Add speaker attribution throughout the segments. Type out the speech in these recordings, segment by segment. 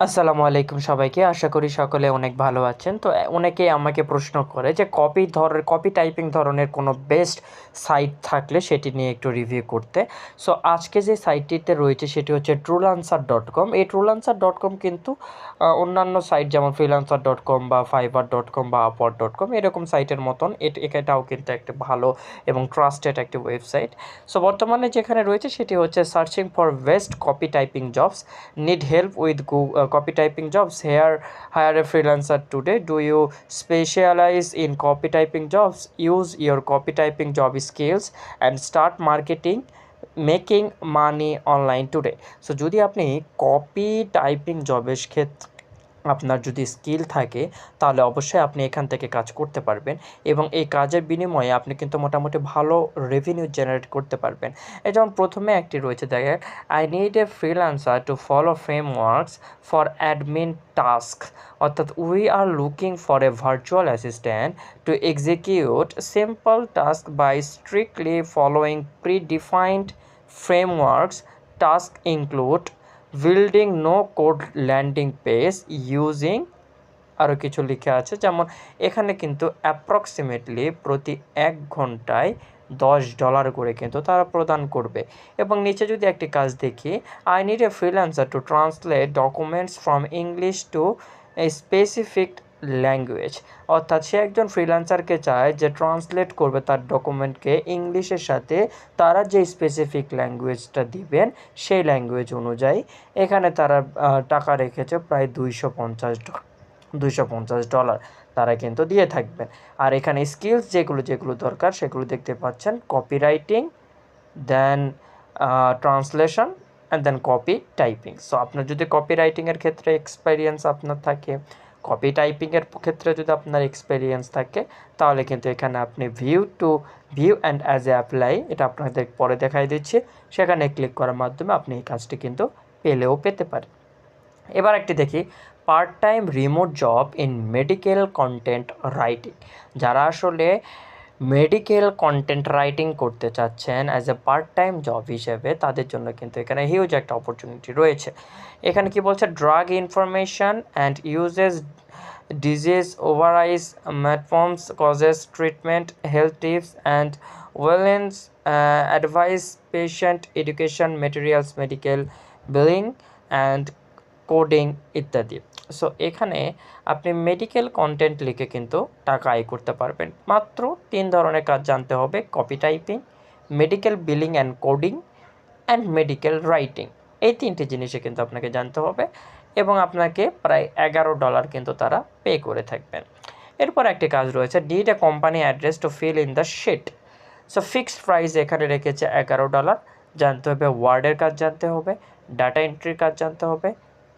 Speaker 1: আসসালামু আলাইকুম সবাইকে। আশা করি সকলে অনেক ভালো আছেন। তো অনেকেই আমাকে প্রশ্ন করে যে কপি ধর কপি টাইপিং ধরনের কোনো বেস্ট সাইট থাকলে সেটি নিয়ে একটু রিভিউ করতে। সো আজকে যে সাইটটিতে রয়েছে সেটি হচ্ছে ট্রুলান্সার ডট কম এই ট্রুলান্সার ডট কম কিন্তু অন্যান্য সাইট যেমন ফ্রিলান্সার ডট কম বা ফাইবার ডট কম বা আপওয়ার ডট কম এরকম সাইটের মতন এট- এটাও কিন্তু একটা ভালো এবং ট্রাস্টেড একটি ওয়েবসাইট। সো বর্তমানে যেখানে রয়েছে সেটি হচ্ছে searching for best copy typing jobs need help with uh, copy typing jobs here hire a freelancer today do you specialize in copy typing jobs use your copy typing job skills and start marketing making money online today so যদি আপনি copy typing জবের ক্ষেত্রে আপনার যদি skill থাকে, তাহলে অবশ্যই আপনি এখান থেকে কাজ করতে পারবেন এবং এই কাজের বিনিময়ে আপনি কিন্তু মোটামুটি ভালো রেভিনিউ জেনারেট করতে পারবেন। এই যেমন প্রথমে একটি রয়েছে, দেখেন I need a freelancer to follow frameworks for admin task অর্থাৎ we are looking for a virtual assistant to execute simple task by strictly following pre defined frameworks. Task include building no code landing page using আরও কিছু লিখে আছে। যেমন, এখানে কিন্তু approximately প্রতি এক ঘন্টায় দশ ডলার করে কিন্তু তারা প্রদান করবে। এবং নিচে যদি একটি কাজ দেখি I need a freelancer to translate documents from English to specific language অর্থাৎ সে একজন ফ্রিল্যান্সারকে চায় যে ট্রান্সলেট করবে তার ডকুমেন্টকে ইংলিশের সাথে। তারা যে স্পেসিফিক ল্যাঙ্গুয়েজটা দিবেন, সেই ল্যাঙ্গুয়েজ অনুযায়ী এখানে তারা টাকা রেখেছে প্রায় দুইশো পঞ্চাশ দুইশো পঞ্চাশ ডলার তারা কিন্তু দিয়ে থাকবেন। আর এখানে স্কিলস যেগুলো যেগুলো দরকার সেগুলো দেখতে পাচ্ছেন। Copy writing then translation and then copy typing so আপনার যদি কপি রাইটিংয়ের ক্ষেত্রে এক্সপিরিয়েন্স আপনার থাকে কপি টাইপিংয়ের ক্ষেত্রে যদি আপনার এক্সপেরিয়েন্স থাকে, তাহলে কিন্তু এখানে আপনি view to view and as a apply এটা আপনাদের পরে দেখাই দিচ্ছি। সেখানে ক্লিক করার মাধ্যমে আপনি এই কাজটি কিন্তু পেলেও পেতে পারেন। এবার একটি দেখি part time remote job in medical content writing যারা আসলে মেডিকেল কন্টেন্ট রাইটিং করতে চাচ্ছেন as a part time job হিসেবে, তাদের জন্য কিন্তু এখানে হিউজ একটা অপরচুনিটি রয়েছে। এখানে কি বলছে? Drug information and uses disease overviews symptoms causes treatment health tips and wellness advice patient education materials medical billing and coding ইত্যাদি। সো এখানে আপনি মেডিকেল কন্টেন্ট লিখে কিন্তু টাকা আয় করতে পারবেন। মাত্র তিন ধরনের কাজ জানতে হবে copy typing medical billing and coding and medical writing এই তিনটে জিনিসে কিন্তু আপনাকে জানতে হবে এবং আপনাকে প্রায় এগারো ডলার কিন্তু তারা পে করে থাকবেন। এরপর একটি কাজ রয়েছে did a company address to fill in the sheet so fixed price এখানে রেখেছে এগারো ডলার জানতে হবে ওয়ার্ডের কাজ জানতে হবে ডাটা এন্ট্রির কাজ জানতে হবে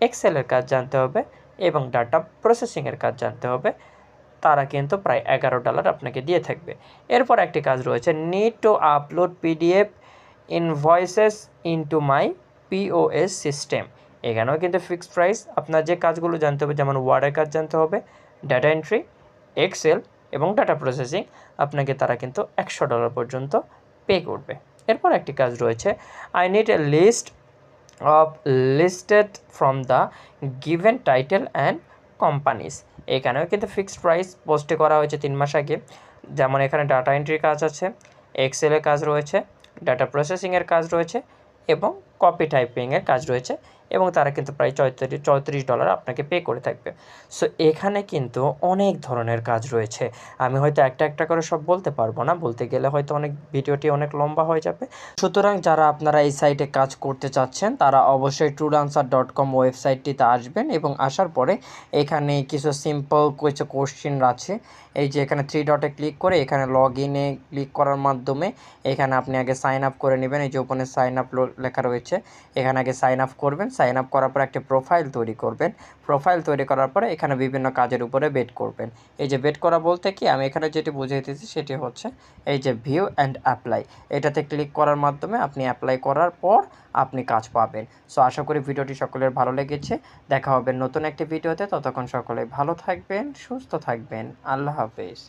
Speaker 1: এক্সেলের কাজ জানতে হবে এবং ডাটা প্রসেসিংয়ের কাজ জানতে হবে। তারা কিন্তু প্রায় এগারো ডলার আপনাকে দিয়ে থাকবে। এরপর একটি কাজ রয়েছে need to upload PDF invoices into my POS system এখানেও কিন্তু ফিক্সড প্রাইস আপনার যে কাজগুলো জানতে হবে, যেমন ওয়ার্ডের কাজ জানতে হবে ডাটা এন্ট্রি এক্সেল এবং ডাটা প্রসেসিং আপনাকে তারা কিন্তু একশো ডলার পর্যন্ত পে করবে। এরপর একটি কাজ রয়েছে I need a list of listed from the given title and companies এখানেও কিন্তু ফিক্সড প্রাইস পোস্টে করা হয়েছে তিন মাস আগে। যেমন এখানে ডাটা এন্ট্রির কাজ আছে এক্সেলের কাজ রয়েছে ডাটা প্রসেসিংয়ের কাজ রয়েছে এবং কপি টাইপিংয়ের কাজ রয়েছে। এবং তারা কিন্তু প্রায় চৌত্রিশ চৌত্রিশ ডলার আপনাকে পে করে থাকবে। সো এখানে কিন্তু অনেক ধরনের কাজ রয়েছে। আমি হয়তো একটা একটা করে সব বলতে পারব না। বলতে গেলে হয়তো অনেক ভিডিওটি অনেক লম্বা হয়ে যাবে। সুতরাং যারা আপনারা এই সাইটে কাজ করতে চাচ্ছেন, তারা অবশ্যই ট্রুডান্সার ডট কম ওয়েবসাইটটিতে আসবেন এবং আসার পরে এখানে কিছু সিম্পল কিছু কোশ্চেন আছে। এই যে এখানে থ্রি ডটে ক্লিক করে এখানে লগ ইনে ক্লিক করার মাধ্যমে এখানে আপনি আগে সাইন আপ করে নেবেন। এই যে ওপেনে সাইন আপ লেখা রয়েছে, এখানে আগে সাইন আপ করবেন। সাইন আপ করার পর একটা প্রোফাইল তৈরি করবেন। প্রোফাইল তৈরি করার পরে এখানে বিভিন্ন কাজের উপরে বেট করবেন। এই যে বেট করা বলতে কি? আমি এখানে যেটি বুঝিয়ে দিয়েছি সেটি হচ্ছে এই যে ভিউ অ্যান্ড অ্যাপ্লাই এটাতে ক্লিক করার মাধ্যমে আপনি অ্যাপ্লাই করার পর আপনি কাজ পাবেন। সো আশা করি ভিডিওটি সকলের ভালো লেগেছে। দেখা হবে নতুন একটি ভিডিওতে। ততক্ষণ সকলে ভালো থাকবেন, সুস্থ থাকবেন। আল্লাহ হাফেজ।